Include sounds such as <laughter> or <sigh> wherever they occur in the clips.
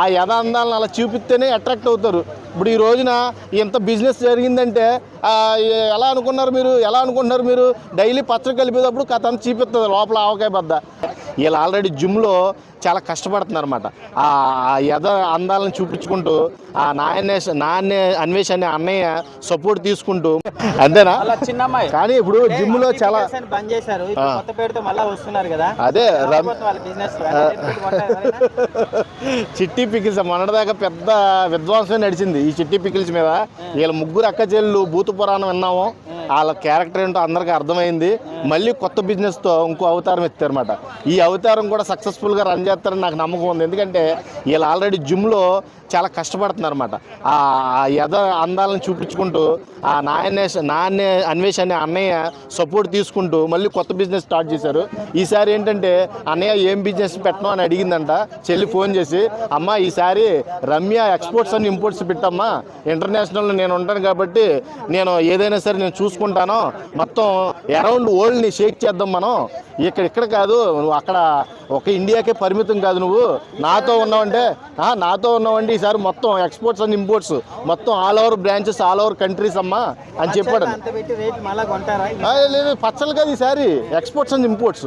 ఆ యథాందాలను అలా చూపిస్తేనే అట్రాక్ట్ అవుతారు. ఇప్పుడు ఈ రోజున ఇంత బిజినెస్ జరిగిందంటే ఎలా అనుకున్నారు మీరు? ఎలా అనుకుంటున్నారు మీరు? డైలీ పచ్చడి కలిపేటప్పుడు కథ చూపిస్తుంది లోపల ఆవకాయ బద్ద. వీళ్ళు ఆల్రెడీ జిమ్లో చాలా కష్టపడుతున్నారు అనమాట ఆ యథ అందాలను చూపించుకుంటూ ఆ నాయనే నాన్య అన్వేష్ అనే అన్నయ్య సపోర్ట్ తీసుకుంటూ అంతేనా? కానీ ఇప్పుడు జిమ్లో చాలా బంద్ చేశారు. ఇప్పుడు కొత్త పేరుతో మళ్ళీ వస్తున్నారు కదా. అదే బిజినెస్ చిట్టి పికిల్స్ మొన్నటిదాకా పెద్ద విధ్వంసం నడిచింది ఈ చిట్టి పికిల్స్ మీద. వీళ్ళ ముగ్గురు అక్క చెల్లెలు భూత పురాణం విన్నాము. వాళ్ళ క్యారెక్టర్ ఏంటో అందరికీ అర్థమైంది. మళ్ళీ కొత్త బిజినెస్తో ఇంకో అవతారం ఎత్తారన్నమాట. ఈ అవతారం కూడా సక్సెస్ఫుల్గా రన్ చేస్తారని నాకు నమ్మకం ఉంది. ఎందుకంటే వీళ్ళు ఆల్రెడీ జిమ్లో చాలా కష్టపడుతున్నారన్నమాట. ఆ యథ అందాలను చూపించుకుంటూ ఆ నాయనే నాన్నే అన్వేష్ అనే అన్నయ్య సపోర్ట్ తీసుకుంటూ మళ్ళీ కొత్త బిజినెస్ స్టార్ట్ చేశారు. ఈసారి ఏంటంటే అన్నయ్య ఏం బిజినెస్ పెట్టను? అని అడిగిందంట. చెల్లి ఫోన్ చేసి అమ్మ ఈసారి రమ్య ఎక్స్పోర్ట్స్ అండ్ ఇంపోర్ట్స్ పెట్టమ్మా. ఇంటర్నేషనల్ నేను ఉంటాను కాబట్టి నేను ఏదైనా సరే నేను చూసుకుంటాను. మొత్తం అరౌండ్ వరల్డ్ని షేక్ చేద్దాం మనం. ఇక్కడ ఇక్కడ కాదు నువ్వు అక్కడ ఒక ఇండియాకే పరిమితం కాదు నువ్వు. నాతో ఉన్నావంటే "ఆ, నాతో ఉన్నావండి ఈసారి మొత్తం ఎక్స్పోర్ట్స్ అండ్ ఇంపోర్ట్స్ మొత్తం all over branches all over countries అమ్మా అని చెప్పాడు. లేదు పచ్చలు కాదు ఈసారి exports and imports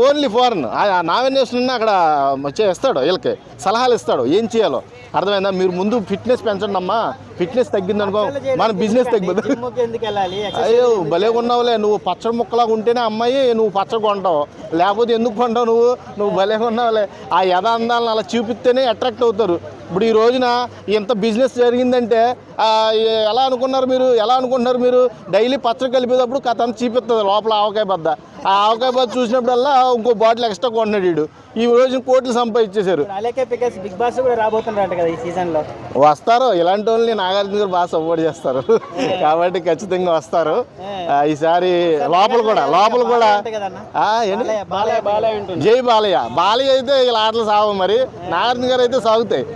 only foreign nomination అక్కడ ఇస్తాడు వీళ్ళకి సలహాలు ఇస్తాడు. ఏం చేయాలో? అర్థమైందా? మీరు ముందు ఫిట్నెస్ పెంచండి అమ్మా ఫిట్నెస్ తగ్గిందనుకో మన బిజినెస్ తగ్గిపోతుంది. అయ్యో భలే ఉన్నావులే నువ్వు పచ్చడి ముక్కలాగా ఉంటేనే అమ్మాయి నువ్వు పచ్చడి కొంటావు. లేకపోతే ఎందుకు కొంటావు నువ్వు? నువ్వు భలే ఉన్నావులే. ఆ యథాందాలను అలా చూపిస్తేనే అట్రాక్ట్ అవుతారు. ఇప్పుడు ఈ రోజున ఇంత బిజినెస్ జరిగిందంటే ఎలా అనుకున్నారు మీరు? ఎలా అనుకుంటున్నారు మీరు? డైలీ పచ్చడి కలిపేటప్పుడు కథ అంతా చూపిస్తుంది లోపల ఆవకాయ బద్ద. ఆ ఆవకాయ బద్ద చూసినప్పుడల్లా ఇంకో బాటిల్ ఎక్స్ట్రా కొంటున్నాడు వీడు. ఈ రోజున కోట్లు సంపాదించేశారు. బిగ్ బాస్ కూడా రాబోతున్నారంట కదా ఈ సీజన్లో వస్తారు ఇలాంటి వాళ్ళని నాగార్జున గారు బాగా సపోర్ట్ చేస్తారు. కాబట్టి ఖచ్చితంగా వస్తారు. ఈసారి లోపల కూడా లోపల కూడా. జై బాలయ్య. బాలయ్య అయితే ఇలా ఆటలు సాగు మరి. నాగార్జున గారు అయితే సాగుతాయి.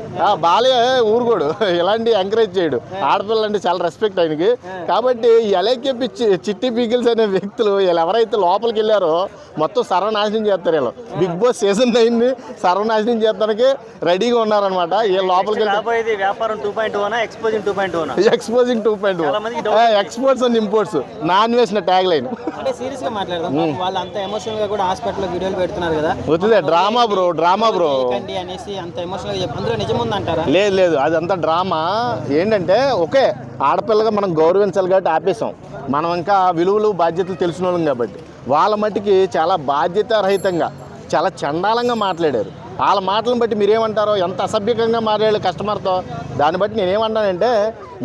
బాలయ్య ఊరుకోడు. ఇలాంటి ఎంకరేజ్ చేయడు. ఆడపిల్లలు అంటే చాలా రెస్పెక్ట్ ఆయనకి. కాబట్టి ఈ ఎలైకే పిచ్చి చిట్టి పీకిల్స్ అనే వ్యక్తులు వీళ్ళు ఎవరైతే లోపలికి వెళ్ళారో మొత్తం సర్వనాశనం చేస్తారు వీళ్ళు. బిగ్ బాస్ సీజన్ నైన్ సర్వనాశనం చేస్తానికి రెడీగా ఉన్నారనమాట వీళ్ళు లోపలికి వెళ్ళి రాబోయేది వ్యాపారం two point one exposing two point exposing to exports and imports non వేసిన ట్యాగ్ లైన్ అంటే సీరియస్గా మాట్లాడదాం వాళ్ళు అంత ఎమోషనల్గా కూడా హాస్పిటల్ వీడియోలు పెడుతున్నారు కదా. డ్రామా బ్రో డ్రామా బ్రో అనేసి అంత ఎమోషనల్గా చెప్పి అందులో లేదు లేదు అదంతా డ్రామా. ఏంటంటే ఓకే ఆడపిల్లగా మనం గౌరవించాలి కాబట్టి ఆపేసాం మనం ఇంకా విలువలు బాధ్యతలు తెలిసిన వాళ్ళం కాబట్టి. వాళ్ళ మట్టికి చాలా బాధ్యతారహితంగా చాలా చండాలంగా మాట్లాడారు. వాళ్ళ మాటలను బట్టి మీరేమంటారో ఎంత అసభ్యకంగా మాట్లాడారు కస్టమర్తో దాన్ని బట్టి నేనేమంటానంటే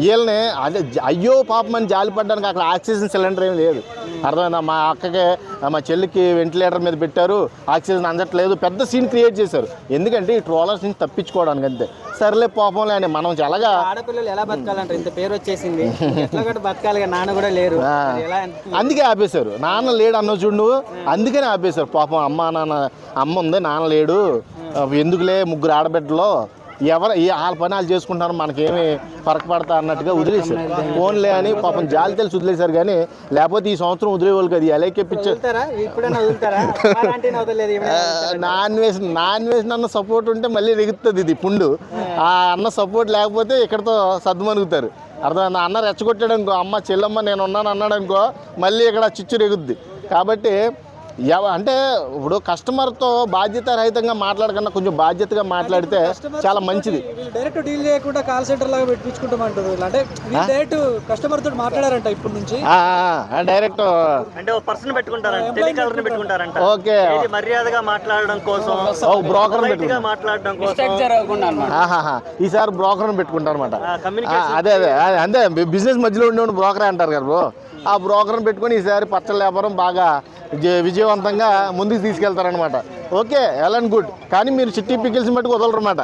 వీళ్ళని అదే అయ్యో పాపం అని జాలిపడడానికి అక్కడ ఆక్సిజన్ సిలిండర్ ఏం లేదు. అర్థమైందా? మా అక్కకి మా చెల్లికి వెంటిలేటర్ మీద పెట్టారు ఆక్సిజన్ అందట్లేదు పెద్ద సీన్ క్రియేట్ చేశారు. ఎందుకంటే ఈ ట్రోలర్స్ నుంచి తప్పించుకోవడానికి అంతే. సర్లే పాపంలే అని మనం ఎలాగా ఆడపిల్లలు ఎలా బతకాలంటారు? ఇంత పేరు వచ్చేసింది. బతకాలి నాన్న కూడా లేరు. అందుకే ఆపేశారు. నాన్న లేడు అన్న చూడు నువ్వు. అందుకనే ఆపేశారు. పాపం అమ్మ నాన్న అమ్మ ఉంది నాన్న లేడు. ఎందుకులే ముగ్గురు ఆడబిడ్డలో? ఎవరు ఏ వాళ్ళ పని వాళ్ళు చేసుకుంటారు మనకేమి ఫరక పడతా అన్నట్టుగా వదిలేశారు. ఫోన్లే అని పాపం జాలి తెలిసి వదిలేశారు కానీ లేకపోతే ఈ సంవత్సరం వదిలేవాళ్ళు కదా ఈవిడ. నాన్ వెజ్ నాన్ వెజ్ అన్న సపోర్ట్ ఉంటే మళ్ళీ దిగుతుంది ఇది పుండు. ఆ అన్న సపోర్ట్ లేకపోతే ఇక్కడతో సర్దుమనుగుతారు అర్థమైందా? అన్న రెచ్చగొట్టాడు అనుకో అమ్మ చెల్లమ్మ నేను ఉన్నాను అన్నాడు అనుకో మళ్ళీ ఇక్కడ చిచ్చు రెగుద్ది. కాబట్టి అంటే ఇప్పుడు కస్టమర్తో బాధ్యత రహితంగా మాట్లాడకుండా కొంచెం బాధ్యతగా మాట్లాడితే చాలా మంచిది. వీళ్ళు డైరెక్ట్ డీల్ చేయకుండా కాల్ సెంటర్ లాగా పెట్టించుకుంటామంటారు వీళ్ళు. అంటే వీళ్ళు డైరెక్ట్ కస్టమర్ తోటి మాట్లాడారంట ఇప్పటి నుంచి. ఆ, ఆ, డైరెక్ట్ అంటే ఒక పర్సన్ పెట్టుకుంటారంట టెలికాలర్ పెట్టుకుంటారంట. ఓకే. మర్యాదగా మాట్లాడడం కోసం ఓ బ్రోకర్ మాట్లాడడం కోసం. ఈసారి బ్రోకర్ని పెట్టుకుంటారు అనమాట అదే అదే అదే అంతే బిజినెస్ మధ్యలో ఉండే బ్రోకరే అంటారు కదా బ్రో. ఆ బ్రోకర్ని పెట్టుకొని ఈసారి పచ్చళ్ళ వ్యాపారం బాగా విజయవంతంగా ముందుకు తీసుకెళ్తారనమాట ఓకే వెల్ అండ్ గుడ్ కానీ మీరు చిట్టి పికిల్స్ మట్టుకు వదలరన్నమాట.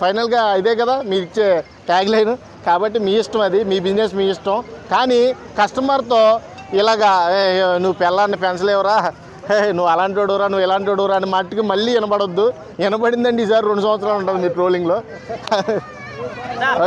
ఫైనల్గా ఇదే కదా మీరు ఇచ్చే ట్యాగ్ లైన్ కాబట్టి మీ ఇష్టం అది మీ బిజినెస్ మీ ఇష్టం. కానీ కస్టమర్తో ఇలాగా "ఏ, నువ్వు పెళ్ళాన్ని పెంచలేవురా నువ్వు అలాంటి వాడురా నువ్వు ఇలాంటి వాడురా అని మట్టుకు మళ్ళీ వినపడొద్దు వినపడిందండి ఈసారి రెండు సంవత్సరాలు ఉంటుంది మీ ట్రోలింగ్లో <laughs>